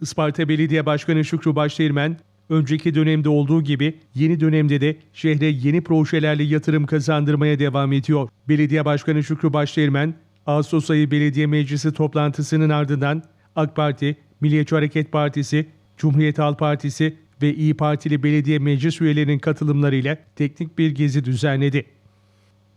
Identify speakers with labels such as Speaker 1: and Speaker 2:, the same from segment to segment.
Speaker 1: Isparta Belediye Başkanı Şükrü Başdeğirmen, önceki dönemde olduğu gibi yeni dönemde de şehre yeni projelerle yatırım kazandırmaya devam ediyor. Belediye Başkanı Şükrü Başdeğirmen, Ağustos ayı belediye meclisi toplantısının ardından AK Parti, Milliyetçi Hareket Partisi, Cumhuriyet Halk Partisi ve İyi Partili belediye meclis üyelerinin katılımlarıyla teknik bir gezi düzenledi.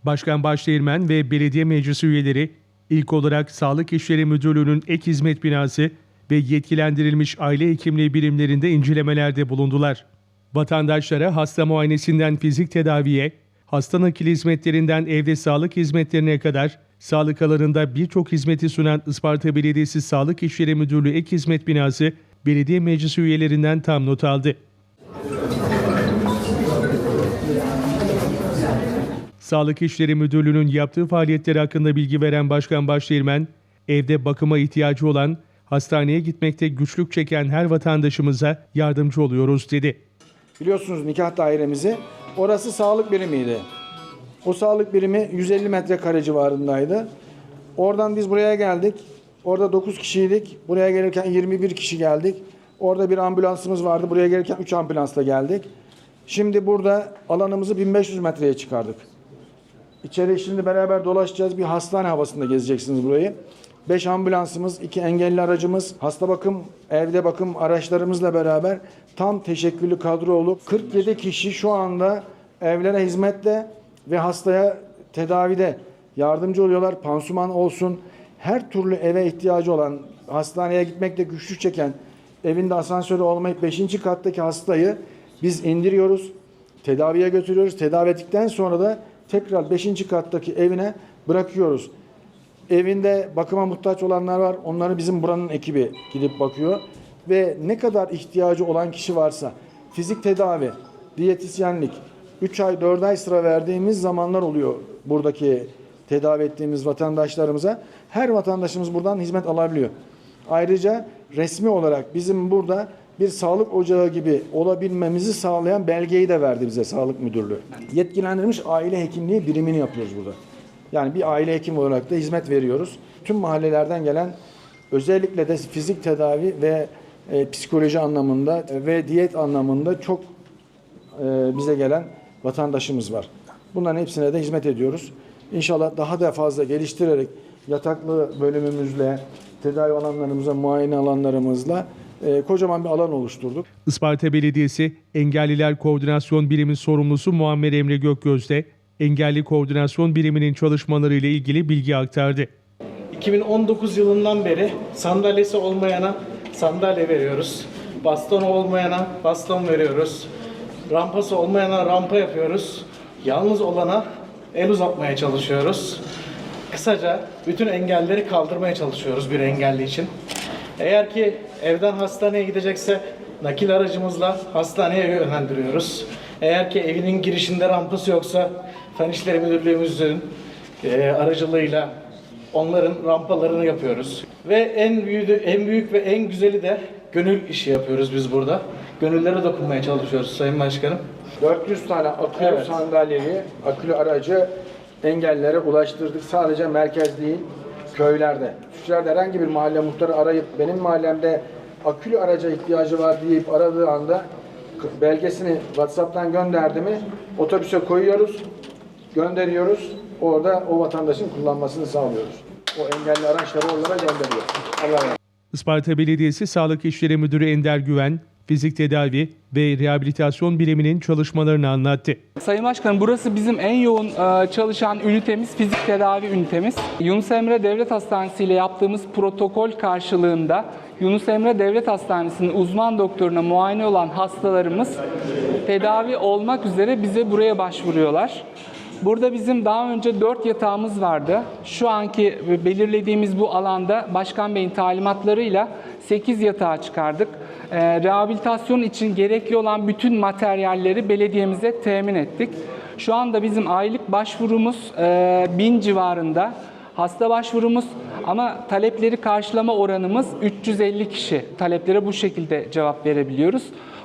Speaker 1: Başkan Başdeğirmen ve belediye meclisi üyeleri ilk olarak Sağlık İşleri Müdürlüğü'nün ek hizmet binası ve yetkilendirilmiş aile hekimliği birimlerinde incelemelerde bulundular. Vatandaşlara hasta muayenesinden fizik tedaviye, hasta nakil hizmetlerinden evde sağlık hizmetlerine kadar sağlık alanında birçok hizmeti sunan Isparta Belediyesi Sağlık İşleri Müdürlüğü ek hizmet binası belediye meclisi üyelerinden tam not aldı. Sağlık İşleri Müdürlüğü'nün yaptığı faaliyetler hakkında bilgi veren Başkan Başdeğirmen, evde bakıma ihtiyacı olan, hastaneye gitmekte güçlük çeken her vatandaşımıza yardımcı oluyoruz dedi.
Speaker 2: Biliyorsunuz nikah dairemizi. Orası sağlık birimiydi. O sağlık birimi 150 metrekare civarındaydı. Oradan biz buraya geldik. Orada 9 kişiydik. Buraya gelirken 21 kişi geldik. Orada bir ambulansımız vardı. Buraya gelirken 3 ambulansla geldik. Şimdi burada alanımızı 1500 metreye çıkardık. İçeri şimdi beraber dolaşacağız. Bir hastane havasında gezeceksiniz burayı. 5 ambulansımız, 2 engelli aracımız, hasta bakım, evde bakım araçlarımızla beraber tam teşekküllü kadro olup 47 kişi şu anda evlere hizmetle ve hastaya tedavide yardımcı oluyorlar. Pansuman olsun, her türlü eve ihtiyacı olan, hastaneye gitmekte güçlük çeken, evinde asansörü olmayıp 5. kattaki hastayı biz indiriyoruz, tedaviye götürüyoruz. Tedavi ettikten sonra da tekrar 5. kattaki evine bırakıyoruz. Evinde bakıma muhtaç olanlar var. Onları bizim buranın ekibi gidip bakıyor. Ve ne kadar ihtiyacı olan kişi varsa fizik tedavi, diyetisyenlik 3 ay 4 ay sıra verdiğimiz zamanlar oluyor buradaki tedavi ettiğimiz vatandaşlarımıza. Her vatandaşımız buradan hizmet alabiliyor. Ayrıca resmi olarak bizim burada bir sağlık ocağı gibi olabilmemizi sağlayan belgeyi de verdi bize Sağlık Müdürlüğü. Yetkilendirilmiş aile hekimliği birimini yapıyoruz burada. Yani bir aile hekimi olarak da hizmet veriyoruz. Tüm mahallelerden gelen özellikle de fizik tedavi ve e, psikoloji anlamında ve diyet anlamında çok e, bize gelen vatandaşımız var. Bunların hepsine de hizmet ediyoruz. İnşallah daha da fazla geliştirerek yataklı bölümümüzle, tedavi alanlarımızla, muayene alanlarımızla e, kocaman bir alan oluşturduk.
Speaker 1: Isparta Belediyesi Engelliler Koordinasyon Birimi sorumlusu Muammer Emre Gökgöz de Engelli Koordinasyon Biriminin çalışmalarıyla ilgili bilgi aktardı.
Speaker 3: 2019 yılından beri sandalyesi olmayana sandalye veriyoruz. Bastonu olmayana baston veriyoruz. Rampası olmayana rampa yapıyoruz. Yalnız olana el uzatmaya çalışıyoruz. Kısaca bütün engelleri kaldırmaya çalışıyoruz bir engelli için. Eğer ki evden hastaneye gidecekse nakil aracımızla hastaneye yönlendiriyoruz. Eğer ki evinin girişinde rampası yoksa Fen İşleri Müdürlüğümüzün e, aracılığıyla onların rampalarını yapıyoruz. Ve en büyüğü, en büyük ve en güzeli de gönül işi yapıyoruz biz burada. Gönüllere dokunmaya çalışıyoruz Sayın Başkanım.
Speaker 2: 400 tane akülü
Speaker 3: Evet.
Speaker 2: sandalyeyi, akülü aracı engellilere ulaştırdık. Sadece merkez değil, köylerde. Şurada herhangi bir mahalle muhtarı arayıp benim mahallemde akülü araca ihtiyacı var deyip aradığı anda belgesini WhatsApp'tan gönderdi mi otobüse koyuyoruz, gönderiyoruz. Orada o vatandaşın kullanmasını sağlıyoruz. O engelli araçları oralara gönderiyor. Allah razı olsun.
Speaker 1: Isparta Belediyesi Sağlık İşleri Müdürü Ender Güven, fizik tedavi ve rehabilitasyon biriminin çalışmalarını anlattı.
Speaker 4: Sayın Başkanım burası bizim en yoğun e, çalışan ünitemiz, fizik tedavi ünitemiz. Yunus Emre Devlet Hastanesi ile yaptığımız protokol karşılığında Yunus Emre Devlet Hastanesi'nin uzman doktoruna muayene olan hastalarımız tedavi olmak üzere bize buraya başvuruyorlar. Burada bizim daha önce 4 yatağımız vardı. Şu anki belirlediğimiz bu alanda Başkan Bey'in talimatlarıyla 8 yatağa çıkardık. Ee, rehabilitasyon için gerekli olan bütün materyalleri belediyemize temin ettik. Şu anda bizim aylık başvurumuz e, 1000 civarında. Hasta başvurumuz ama talepleri karşılama oranımız 350 kişi. Taleplere bu şekilde cevap verebiliyoruz.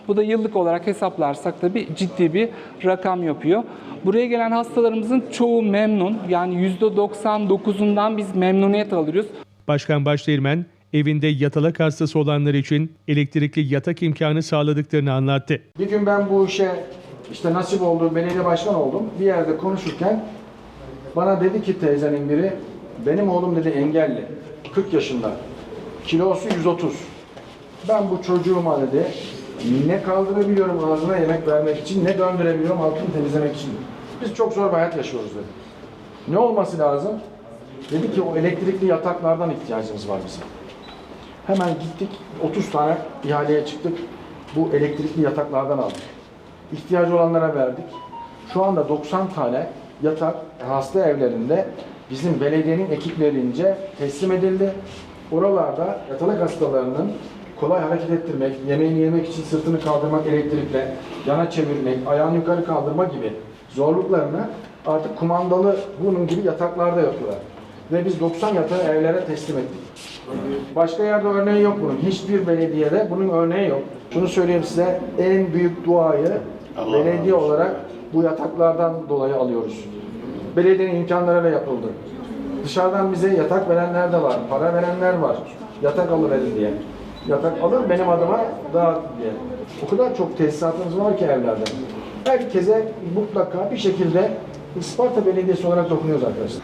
Speaker 4: Bu da yıllık olarak hesaplarsak tabii ciddi bir rakam yapıyor. Buraya gelen hastalarımızın çoğu memnun. Yani %99'undan biz memnuniyet alıyoruz.
Speaker 1: Başkan Başdeğirmen, evinde yatalak hastası olanlar için elektrikli yatak imkanı sağladıklarını anlattı.
Speaker 2: Bir gün ben bu işe işte nasip oldu, belediye başkan oldum. Bir yerde konuşurken bana dedi ki teyzenin biri, benim oğlum dedi engelli, 40 yaşında, kilosu 130. Ben bu çocuğuma dedi, ne kaldırabiliyorum ağzına yemek vermek için, ne döndürebiliyorum altını temizlemek için. Biz çok zor bir hayat yaşıyoruz dedi. Ne olması lazım? Dedi ki o elektrikli yataklardan ihtiyacımız var bizim. Hemen gittik 30 tane ihaleye çıktık. Bu elektrikli yataklardan aldık. İhtiyacı olanlara verdik. Şu anda 90 tane yatak hasta evlerinde bizim belediyenin ekiplerince teslim edildi. Oralarda yatalak hastalarının kolay hareket ettirmek, yemeğini yemek için sırtını kaldırmak elektrikle, yana çevirmek, ayağını yukarı kaldırma gibi zorluklarını artık kumandalı bunun gibi yataklarda yapıyorlar. Ve biz 90 yatağı evlere teslim ettik. Başka yerde örneği yok bunun. Hiçbir belediyede bunun örneği yok. Şunu söyleyeyim size, en büyük duayı belediye olarak bu yataklardan dolayı alıyoruz. Belediyenin imkanlarıyla yapıldı. Dışarıdan bize yatak verenler de var, para verenler var. Yatak alıverin diye. Yatak alın benim adıma dağıt diye. O kadar çok tesisatımız var ki evlerde. Herkese mutlaka bir şekilde Isparta Belediyesi olarak dokunuyoruz arkadaşlar.